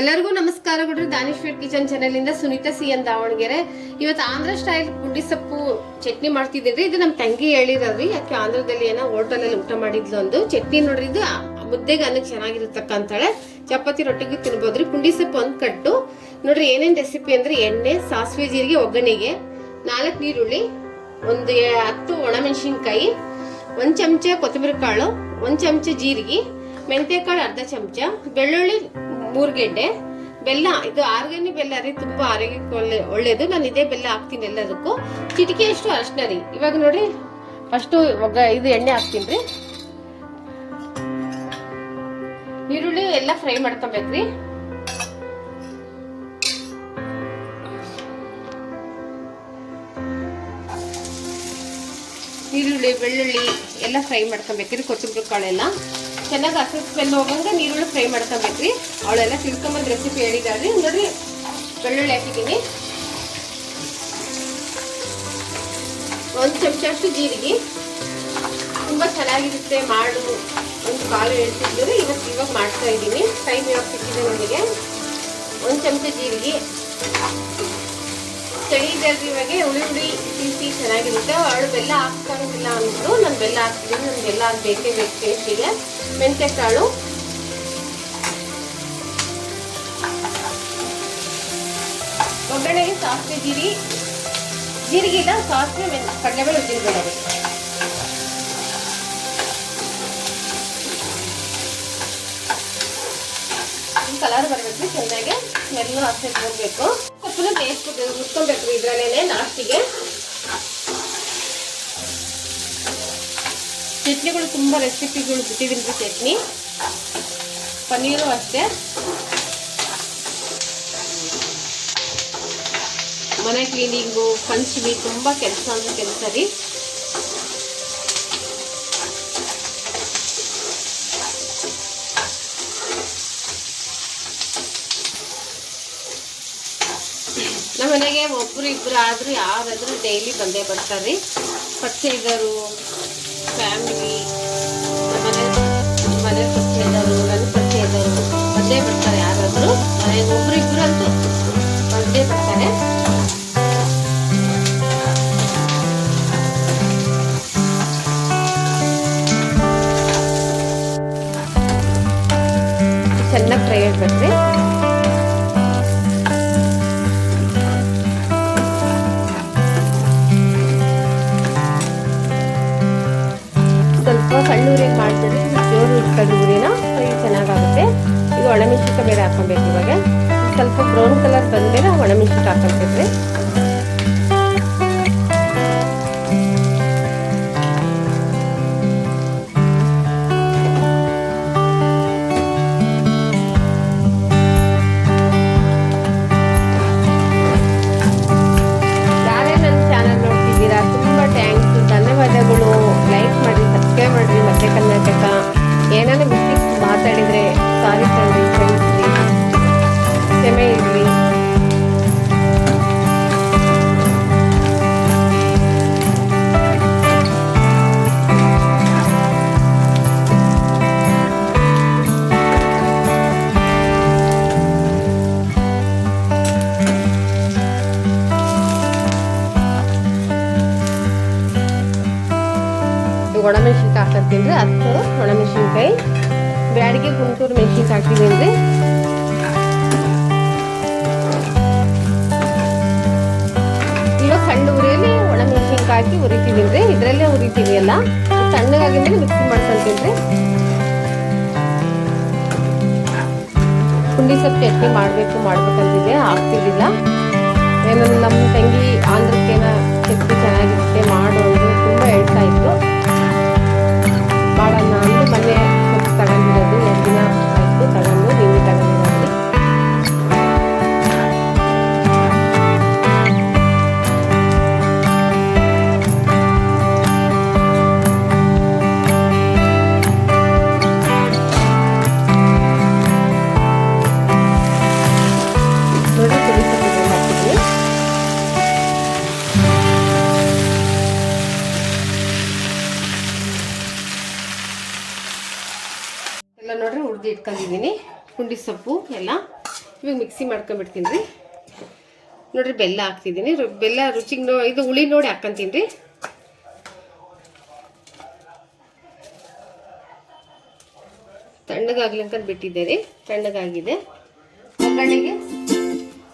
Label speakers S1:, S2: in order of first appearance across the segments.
S1: ಎಲ್ಲರಿಗೂ ನಮಸ್ಕಾರ ಬಿಡ್ರಿ ದಾನೇಶ್ವರ್ ಕಿಚನ್ ಚಾನೆಲ್ ಇಂದ ಸುನೀತಾ ಸಿ ಎನ್ ದಾವಣಗೆರೆ. ಇವತ್ತು ಆಂಧ್ರ ಸ್ಟೈಲ್ ಪುಂಡಿ ಸೊಪ್ಪು ಚಟ್ನಿ ಮಾಡ್ತಿದ್ದೀರಿ ಇದು ನಮ್ಮ ತಂಗಿ ಹೇಳಿರೋದ್ರಿ ಯಾಕೆ ಆಂಧ್ರದಲ್ಲಿ ಏನೋ ಹೋಟೆಲ್ ಅಲ್ಲಿ ಊಟ ಮಾಡಿದ್ಲು ಒಂದು ಚಟ್ನಿ ನೋಡ್ರಿ, ಇದು ಮುದ್ದೆಗೆ ಅನ್ನಕ್ಕೆ ಚೆನ್ನಾಗಿರುತ್ತಕ್ಕಂತಾಳೆ ಚಪಾತಿ ರೊಟ್ಟಿಗೆ ತಿನ್ಬೋದ್ರಿ. ಪುಂಡಿ ಸೊಪ್ಪು ಒಂದು ಕಟ್ಟು. ನೋಡ್ರಿ, ಏನೇನು ರೆಸಿಪಿ ಅಂದ್ರೆ ಎಣ್ಣೆ, ಸಾಸಿವೆ ಜೀರಿಗೆ, ಒಗ್ಗರಣೆಗೆ. ನಾಲ್ಕು ನೀರುಳ್ಳಿ ಒಂದು ಹತ್ತು ಒಣಮೆಣಸಿನ್ಕಾಯಿ, ಒಂದು ಚಮಚ ಕೊತ್ತಂಬರಿ ಕಾಳು, ಒಂದು ಚಮಚ ಜೀರಿಗೆ ಮೆಂತ್ಯಕಾಳು ಅರ್ಧ ಚಮಚ, ಬೆಳ್ಳುಳ್ಳಿ ಮೂರ್ ಗೆಡ್ಡೆ. ಬೆಲ್ಲ, ಇದು ಆರ್ಗ್ಯಾನಿಕ್ ಬೆಲ್ಲ ರೀ, ತುಂಬಾ ಆರೋಗ್ಯಕ್ಕೆ ಒಳ್ಳೆ ಒಳ್ಳೇದು. ನಾನು ಇದೇ ಬೆಲ್ಲ ಹಾಕ್ತೀನಿ ಎಲ್ಲದಕ್ಕೂ. ಚಿಟಿಕೆ ಅಷ್ಟು ಅರ್ಶಿನ ರೀ? ಇವಾಗ ನೋಡಿ. ಫಸ್ಟ್ ಒಗ್ಗ ಇದು ಎಣ್ಣೆ ಹಾಕ್ತೀನಿ ರೀ. ಈರುಳ್ಳಿ ಎಲ್ಲ ಫ್ರೈ ಮಾಡ್ಕೊಬೇಕ್ರಿ ಈರುಳ್ಳಿ, ಬೆಳ್ಳುಳ್ಳಿ ಎಲ್ಲ ಫ್ರೈ ಮಾಡ್ಕೊಬೇಕ್ರಿ ಕೊತ್ತಂಬರಿ ಕಾಳೆಲ್ಲ. ಚೆನ್ನಾಗಿ ಹಸಿರು ಸ್ಮೆಲ್ ಹೋಗಂಗೆ ನೀರುಳ್ಳಿ ಫ್ರೈ ಮಾಡ್ಕೊಬೇಕ್ರಿ. ಅವಳೆಲ್ಲ ತಿಳ್ಕೊಂಬಂದು ರೆಸಿಪಿ ಹೇಳಿದಾಳ್ರಿ ನೋಡ್ರಿ, ಬೆಳ್ಳುಳ್ಳಿ ಹಾಕಿದ್ದೀನಿ. ಒಂದು ಚಮಚ ಅಷ್ಟು ಜೀರಿಗೆ. ತುಂಬ ಚೆನ್ನಾಗಿರುತ್ತೆ ಮಾಡು ಒಂದು ಕಾಲು ಹೇಳ್ತಿದ್ರು ಇವತ್ತು ಇವಾಗ ಮಾಡ್ತಾ ಇದ್ದೀನಿ. ಟೈಮ್ ಇವಾಗ ಸಿಕ್ಕಿದೆ ನನಗೆ ಒಂದು ಚಮಚ ಜೀರಿಗೆ. ಚಳಿ ಇದ್ದಲ್ಲಿ ಇವಾಗ ಹುಳಿ ಹುಳಿ ಸಿಹಿ ಚೆನ್ನಾಗಿರುತ್ತೆ. ಅವಳು ಬೆಲ್ಲ ಹಾಕ್ತಾಗಿಲ್ಲ ಅಂದ್ರು ನಾನು ಬೆಲ್ಲ ಹಾಕ್ತೀನಿ. ನನಗೆ ಬೆಲ್ಲ ಅದು ಬೇಕೇ ಬೇಕು ಟೇಸ್ಟಿಗೆ ಮೆಂತ್ಯ ಕಾಳು. ಒಗ್ಗರಣೆಗೆ ಸಾಸಿವೆ ಜೀರಿ. ಜೀರಿಗೆ ಇಲ್ಲ ಸಾಸಿವೆ ಮೆನ್ ಕಡಲೆಬೇಳೆ ಉದ್ದಿನಬೇಳೆ ಕಲರ್ ಬರಬೇಕು. ಚೆನ್ನಾಗಿ ಸ್ಮೆಲ್ಲು ಹಾಕಿ ಬರಬೇಕು. ಸೊಪ್ಪನ್ನ ಟೇಸ್ಟ್ ಮುಚ್ಕೊಬೇಕು ಇದ್ರಲ್ಲೇನೆ ಲಾಸ್ಟಿಗೆ ಚಟ್ನಿಗಳು ತುಂಬ ರೆಸಿಪಿಗಳು ಬಿಟ್ಟಿದ್ದೀನಿ ಚಟ್ನಿ. ಪನ್ನೀರು ಅಷ್ಟೇ. ಮನೆ ಕ್ಲೀನಿಂಗು ಪಂಚಮಿ ತುಂಬ ಕೆಲಸ ಅಂದ್ರೆ ಕೆಲಸ ರೀ. ಮನೆಗೆ ಒಬ್ರು ಇಬ್ರು ಆದ್ರೂ ಯಾರಾದ್ರೂ ಡೈಲಿ ಬಂದೇ ಬರ್ತಾರೆ. ಪರಿಚಯ ಇದ್ದವರು ಫ್ಯಾಮಿಲಿ ಮನೆ ಮನೆ ಪರಿಚಯದವರು ನನ್ನ ಪರಿಚಯದವರು ಬಂದೇ ಬರ್ತಾರೆ. ಊರಿಗೆ ಮಾಡಿದ್ರೆ ಜೋರು ಇರ್ತದೆ ಉರಿನ ಚೆನ್ನಾಗಾಗುತ್ತೆ. ಈಗ ಒಣಮೆಣಸಿನ್ಕಾಯಿ ಬೇರೆ ಹಾಕೊಬೇಕು ಇವಾಗ. ಸ್ವಲ್ಪ ಬ್ರೌನ್ ಕಲರ್ ಬಂದ್ಮೇಲೆ ಒಣಮೆಣಸಿನ್ಕಾಯಿ ಹಾಕೊಳ್ತೈತ್ರಿ ಒಣಮೆಣಸಿನ್ಕಾಯಿ ಹಾಕತ್ತೀನಿ ರೀ. ಹತ್ತು ಒಣಮೆಣಸಿನ್ಕಾಯಿ. ಬ್ಯಾಡಿಗೆ ಗುಂಟೂರು ಮೆಣಸಿನ್ಕಾಯಿ ಹಾಕಿದ್ದೀನಿ ರೀ ಇವಾಗ ಸಣ್ಣ ಉರಿಯಲ್ಲಿ ಒಣಮೆಣಸಿನ್ಕಾಯಿ ಹಾಕಿ ಉರಿತಿದ್ದೀನಿ ರೀ. ಇದರಲ್ಲೇ ಉರಿತೀವಿ ಎಲ್ಲ. ಮೇಲೆ ಮಿಕ್ಸ್ ಮಾಡ್ಕೊಂತೀನಿ ರೀ. ಪುಂಡಿ ಸೊಪ್ಪು ಚಟ್ನಿ ಮಾಡಬೇಕು, ಮಾಡ್ಬೇಕಂತಿದೆ. ಆಗ್ತಿರ್ಲಿಲ್ಲ. ಏನಂದ್ರೆ ನಮ್ಮ ತಂಗಿ ಆಂಧ್ರಕ್ಕೇನ ಚಟ್ನಿ ಚೆನ್ನಾಗಿರುತ್ತೆ ಮಾಡು ಎಲ್ಲ ನೋಡ್ರಿ ಹುಡ್ದು ಇಟ್ಕೊಂಡಿದ್ದೀನಿ. ಪುಂಡಿ ಸೊಪ್ಪು ಎಲ್ಲ. ಇವಾಗ ಮಿಕ್ಸಿ ಮಾಡ್ಕೊಂಬಿಡ್ತೀನಿ ರೀ ನೋಡ್ರಿ ಬೆಲ್ಲ ಹಾಕ್ತಿದ್ದೀನಿ. ಬೆಲ್ಲ ರುಚಿಗೆ ನೋ ಇದು ಹುಳಿ ನೋಡಿ ಹಾಕ್ಕೊಂತೀನಿ ರೀ ತಣ್ಣಗಾಗ್ಲಿ ಅಂತ ಬಿಟ್ಟಿದ್ದೆ ರೀ ತಣ್ಣಗಾಗಿದೆ. ಒಗ್ಗರಣೆಗೆ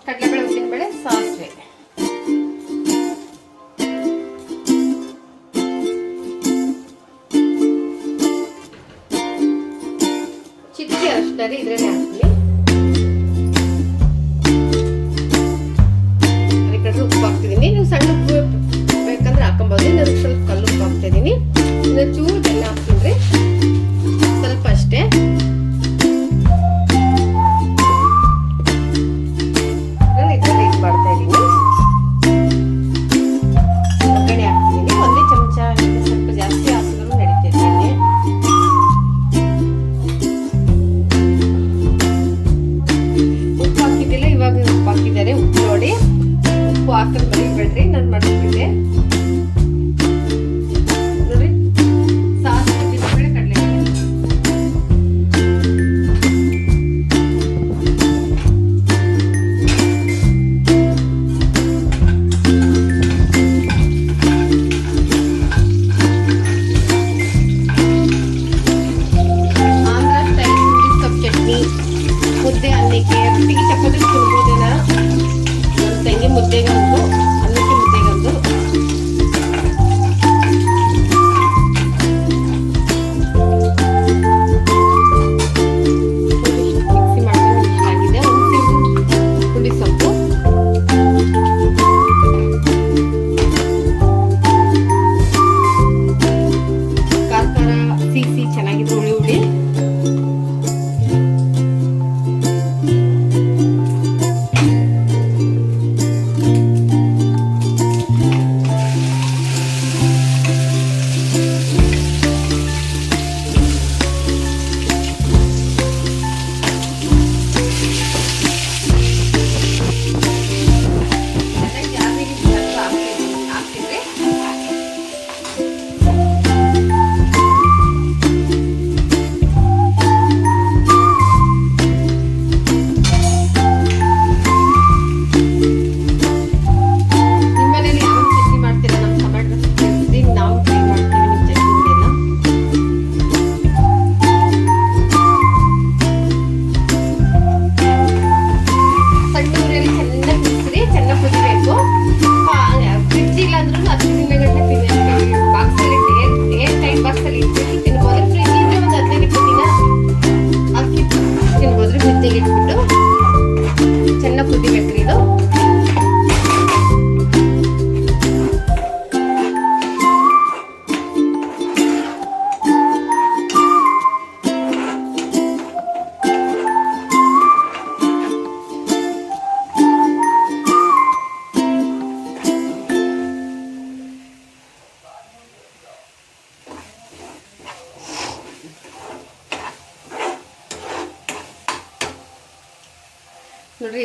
S1: ಕಡಲೆಬೇಳೆ, ಉದ್ದಿನಬೇಳೆ, ಸಾಸಿವೆ. tres ಪಾತ್ರೆ ಮನೆಗೆ ಬಿಡ್ರಿ ನನ್ನ ಮನೆ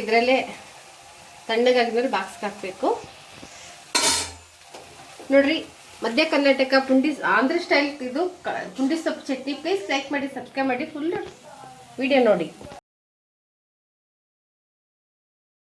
S1: ಇದರಲ್ಲೇ ತಣ್ಣಗಾಗಿದ್ಮೇಲೆ ಬಾಕ್ಸ್ಗೆ ಹಾಕಬೇಕು. ನೋಡ್ರಿ, ಮಧ್ಯ ಕರ್ನಾಟಕ ಪುಂಡಿ ಆಂಧ್ರ ಸ್ಟೈಲ್ ಇದು ಪುಂಡಿ ಸೊಪ್ಪು ಚಟ್ನಿ. ಪ್ಲೀಸ್ ಲೈಕ್ ಮಾಡಿ ಸಬ್ಸ್ಕ್ರೈಬ್ ಮಾಡಿ. ಫುಲ್ ವಿಡಿಯೋ ನೋಡಿ.